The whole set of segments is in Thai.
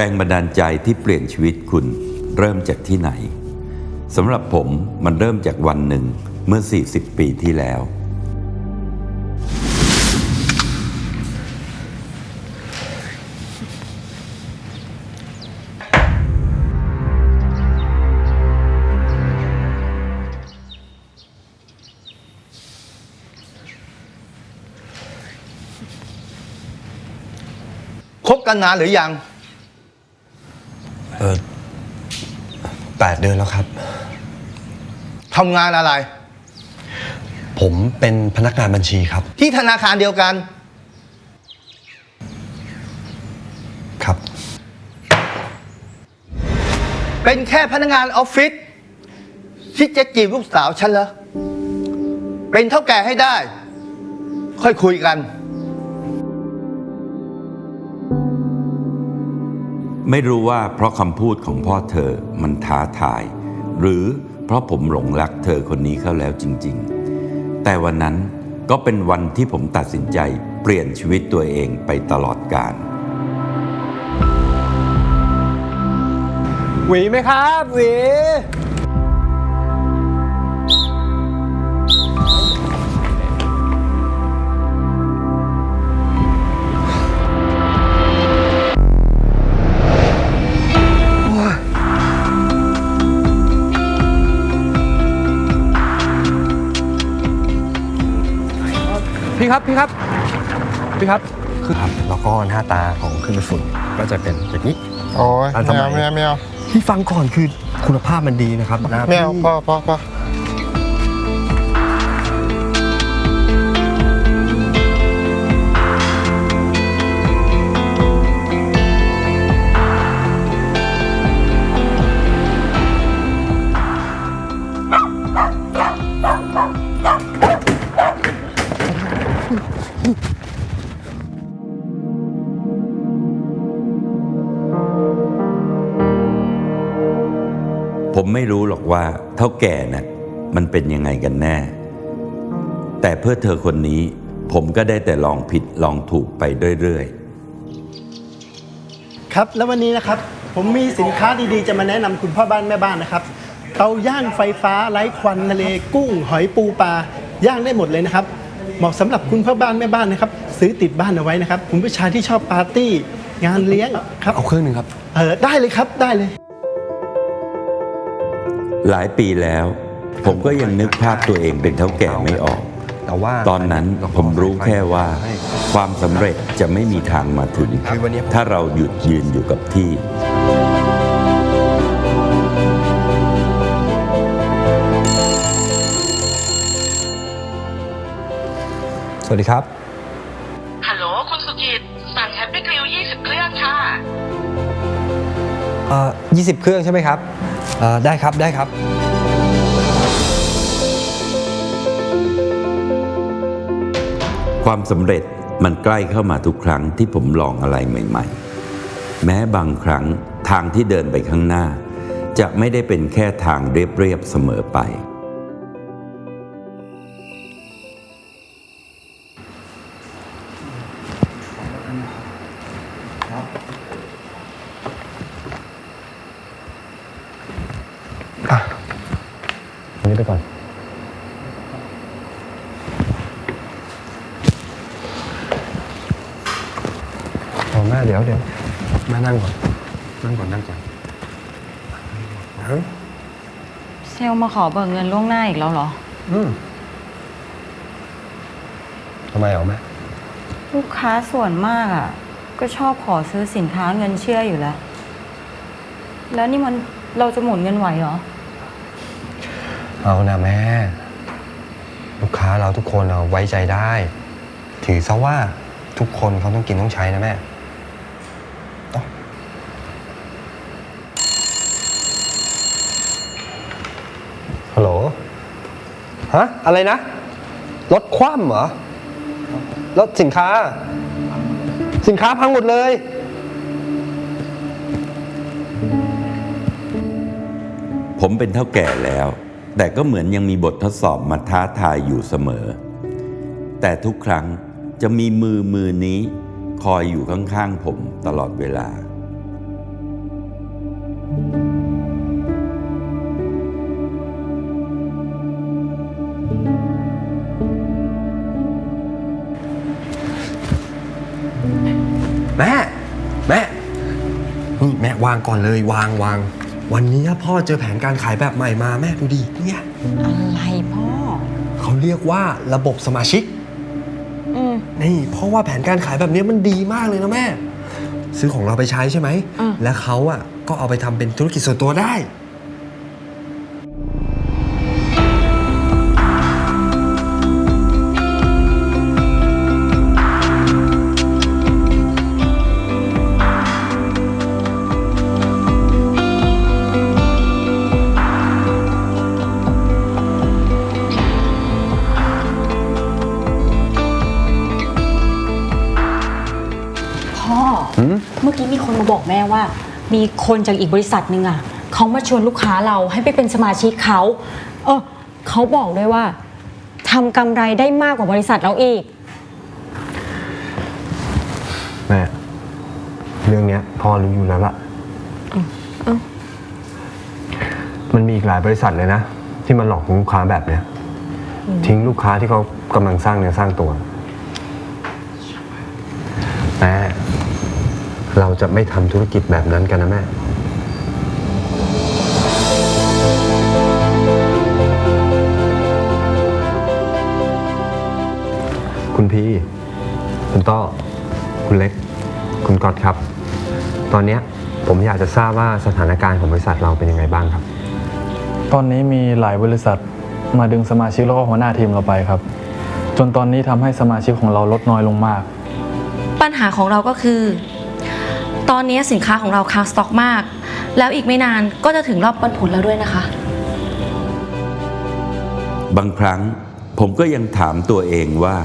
แรงบันดาลใจที่เปลี่ยนชีวิตคุณเริ่มจากที่ไหนสำหรับผมมันเริ่มจากวันหนึ่งเมื่อ 40 ปีที่แล้ว คบกันนานหรือยัง เออ แปดเดือนแล้วครับ ทำงานอะไร ผมเป็นพนักงานบัญชีครับ ที่ธนาคารเดียวกัน ครับ เป็นแค่พนักงานออฟฟิศที่จะจีบลูกสาวฉันเหรอ เป็นเท่าแก่ให้ได้ ค่อยคุยกัน ไม่รู้ว่าเพราะคำพูดของพ่อเธอมันท้าทาย หรือเพราะผมหลงรักเธอคนนี้เข้าแล้วจริง ๆ แต่วันนั้นก็เป็นวันที่ผมตัดสินใจเปลี่ยนชีวิตตัวเองไปตลอดกาลหวีไหมครับหวี พี่ครับพี่ครับพี่ครับคือครับแล้วก็หน้าตาของเครื่องดูดฝุ่นก็จะเป็นแบบนี้ โอ้ยทันสไม่มัเอายไม่เอาไม่เอาพี่ฟังก่อนคือคุณภาพมันดีนะครับนะไม่เอาพ่อพ่อพ่อ รู้หรอกว่าเท่าแก่น่ะมันเป็นยังไงกันแน่ แต่เพื่อเธอคนนี้ผมก็ได้แต่ลองผิดลองถูกไปเรื่อยๆ ครับแล้ววันนี้นะครับผมมีสินค้าดีๆ จะมาแนะนำคุณพ่อบ้านแม่บ้านนะครับ เตาย่างไฟฟ้าไร้ควันทะเลกุ้ง หอยปูปลาย่างได้หมดเลยนะครับ เหมาะสำหรับคุณพ่อบ้านแม่บ้านนะครับ ซื้อติดบ้านเอาไว้นะครับ คุณผู้ชายที่ชอบปาร์ตี้งานเลี้ยงครับเอาเครื่องหนึ่งครับเออได้เลยครับได้เลย หลายปีแล้ว ผมก็ยังนึกภาพตัวเองเป็นเท่าแก่ไม่ออก แต่ว่าตอนนั้นผมรู้แค่ว่า ความสำเร็จจะไม่มีทางมาถึงคือวันนี้ผมถ้าเราหยุดยืนอยู่กับที่สวัสดีครับ ฮัลโหล คุณสุกิตสั่งแฮปปี้กริล20เครื่องค่ะ เอ่อ20เครื่องใช่ไหมครับเอ่อ ได้ครับได้ครับ ความสำเร็จมันใกล้เข้ามาทุกครั้งที่ผมลองอะไรใหม่ ๆ แม้บางครั้งทางที่เดินไปข้างหน้า จะไม่ได้เป็นแค่ทางเรียบๆเสมอไป นนี้ไปก่อนพอแม่เดี๋ยวเดี๋ยวแม่นั่งก่อน นั่งก่อนนั่งก่อนฮะเซลล์มาขอเบิกเงินล่วงหน้าอีกแล้วเหรอ อืมทำไมเหรอแม่ลูกค้าส่วนมากอะ ก็ชอบขอซื้อสินค้าเงินเชื่ออยู่แล้ว แล้วนี่มันเราจะหมุนเงินไหวเหรอ เอานะแม่ ลูกค้าเราทุกคนเราไว้ใจได้ ถือซะว่าทุกคนเขาต้องกินต้องใช้นะแม่ฮัลโหลฮะอะไรนะรถคว่ำเหรอรถสินค้า สินค้าพังหมดเลยผมเป็นเท่าแก่แล้ว แต่ก็เหมือนยังมีบททดสอบมาท้าทายอยู่เสมอ แต่ทุกครั้งจะมีมือมือนี้คอยอยู่ข้างๆผมตลอดเวลา แม่ แม่ นี่แม่วางก่อนเลยวางวาง วันนี้พ่อเจอแผนการขายแบบใหม่มาแม่ดูดิเนี่ยอะไรพ่อ เขาเรียกว่าระบบสมาชิกอืม นี่เพราะว่าแผนการขายแบบนี้มันดีมากเลยนะแม่ ซื้อของเราไปใช้ใช่ไหมอืมและเขาอะก็เอาไปทำเป็นธุรกิจส่วนตัวได้ พ่อเมื่อกี้มีคนมาบอกแม่ว่า มีคนจากอีกบริษัทหนึ่งอะเขามาชวนลูกค้าเราให้ไปเป็นสมาชิกเขาเออเขาบอกด้วยว่าทำกำไรได้มากกว่าบริษัทเราอีก แม่ เรื่องเนี้ยพ่อรู้อยู่แล้วล่ะมันมีอีกหลายบริษัทเลยนะ ที่มันหลอกลูกค้าแบบเนี้ย ทิ้งลูกค้าที่เขากำลังสร้างเนื้อสร้างตัวแม่ เราจะไม่ทำธุรกิจแบบนั้นกันนะแม่ คุณพี่ คุณต้อ คุณเล็ก คุณก๊อตครับ ตอนเนี้ยผมอยากจะทราบว่าสถานการณ์ของบริษัทเราเป็นยังไงบ้างครับ ตอนนี้มีหลายบริษัทมาดึงสมาชิกแล้วก็หัวหน้าทีมเราไปครับ จนตอนนี้ทำให้สมาชิกของเราลดน้อยลงมาก ปัญหาของเราก็คือ ตอนนี้สินค้าของเราค้างสต็อกมาก แล้วอีกไม่นานก็จะถึงรอบปันผลแล้วด้วยนะคะ บางครั้งผมก็ยังถามตัวเองว่า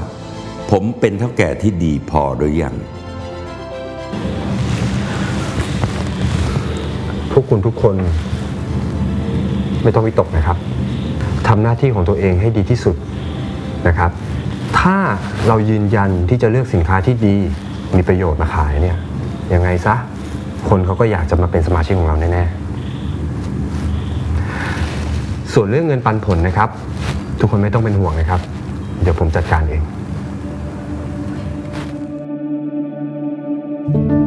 ผมเป็นเท่าแก่ที่ดีพอหรือยัง พวกคุณทุกคนไม่ต้องวิตกนะครับทำหน้าที่ของตัวเองให้ดีที่สุดนะครับ ถ้าเรายืนยันที่จะเลือกสินค้าที่ดีมีประโยชน์มาขายเนี่ย ยังไงซะ คนเขาก็อยากจะมาเป็นสมาชิกของเราแน่ๆ ส่วนเรื่องเงินปันผลนะครับ ทุกคนไม่ต้องเป็นห่วงนะครับ เดี๋ยวผมจัดการเองอ่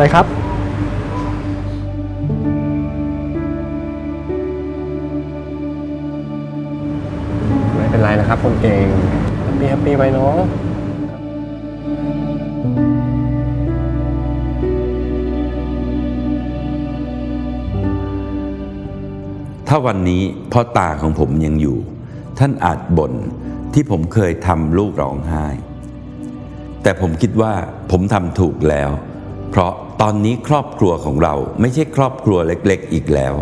เป็นไรครับไม่เป็นไรนะครับคนเก่งแฮปปี้แฮปปี้ไปเนาะถ้าวันนี้พ่อตาของผมยังอยู่ ท่านอาจบ่นที่ผมเคยทำลูกร้องไห้ แต่ผมคิดว่าผมทำถูกแล้ว เพราะ ตอนนี้ครอบครัวของเราไม่ใช่ครอบครัวเล็ก ๆ อีกแล้ว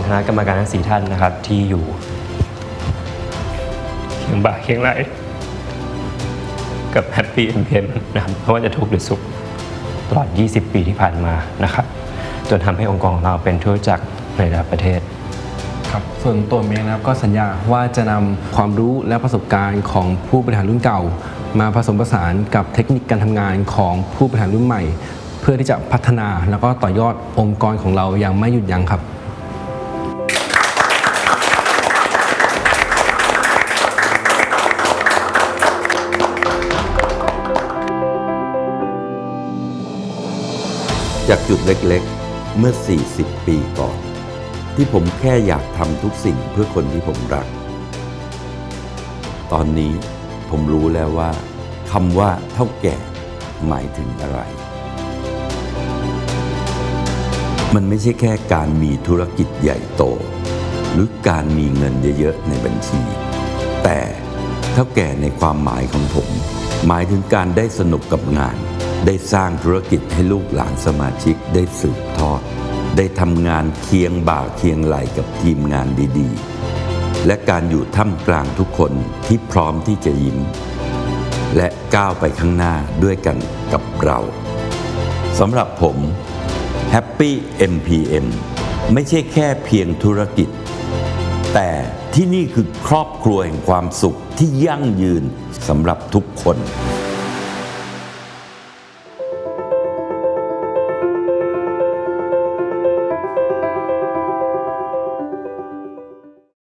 คณคณะกรรมการทั้งสี่ท่านนะครับที่อยู่เคียงบ่าเคียงไหลกับแฮปปี้เอ็มเพนะครับเพราะว่าจะทุกข์หรือสุขตลอด 20 ปีที่ผ่านมานะครับจนทำให้องค์กรของเราเป็นธุรจักรในระดับประเทศครับส่วนตัวผมเองนะครับก็สัญญาว่าจะนำความรู้และประสบการณ์ของผู้บริหารรุ่นเก่า มาผสมผสานกับเทคนิคการทำงานของผู้บริหารรุ่นใหม่ เพื่อที่จะพัฒนาแล้วก็ต่อยอดองค์กรของเราอย่างไม่หยุดยั้งครับ จากจุดเล็กๆ เมื่อ 40 ปีก่อน ที่ผมแค่อยากทำทุกสิ่งเพื่อคนที่ผมรัก ตอนนี้ผมรู้แล้วว่าคำว่าเท่าแก่หมายถึงอะไร มันไม่ใช่แค่การมีธุรกิจใหญ่โต หรือการมีเงินเยอะๆ ในบัญชี แต่เท่าแก่ในความหมายของผม หมายถึงการได้สนุกกับงาน ได้สร้างธุรกิจให้ลูกหลานสมาชิกได้สืบทอด ได้ทำงานเคียงบ่าเคียงไหลกับทีมงานดีๆ และการอยู่ท่ามกลางทุกคนที่พร้อมที่จะยิ้ม และก้าวไปข้างหน้าด้วยกันกับเราสำหรับผม Happy MPM ไม่ใช่แค่เพียงธุรกิจ แต่ที่นี่คือครอบครัวแห่งความสุขที่ยั่งยืนสำหรับทุกคน